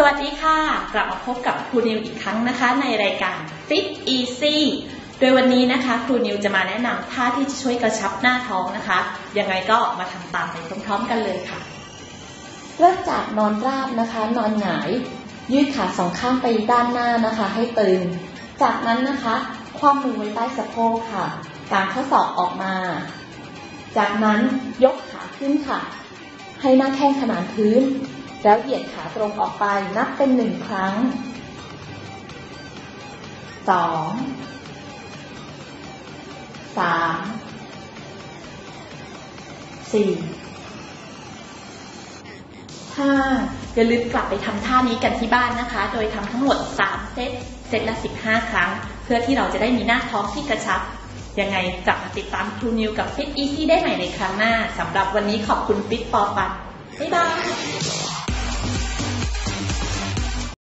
สวัสดีค่ะ กลับมาพบกับครูนิวอีกครั้งนะคะ ในรายการ Fit Easy โดยวันนี้นะคะครูนิวจะมาแนะนำท่าที่จะช่วยกระชับหน้าท้องนะคะ ยังไงก็มาทำตามไปพร้อมๆกันเลยค่ะ เริ่มจากนอนราบนะคะ นอนหงาย ยืดขาสองข้างไปด้านหน้านะคะ ให้ตึง จากนั้นนะคะคว่ำมือไว้ใต้สะโพกค่ะกางข้อศอกออกมา จากนั้นยกขาขึ้นค่ะ ให้หน้าแข้งขนานพื้น แล้วเหยียดขาตรงออกไปนับเป็นหนึ่งครั้ง สอง สาม สี่ห้าอย่าลืมกลับไปทำท่านี้กันที่บ้านนะคะ โดยทำทั้งหมด 3 เซต เซตละ 15 ครั้ง เพื่อที่เราจะได้มีหน้าท้องที่กระชับ ยังไงกลับมาติดตามครูนิวกับ Fit Easy ได้ใหม่ในครั้งหน้าสำหรับวันนี้ขอบคุณ Fit ปอปันบ๊ายบาย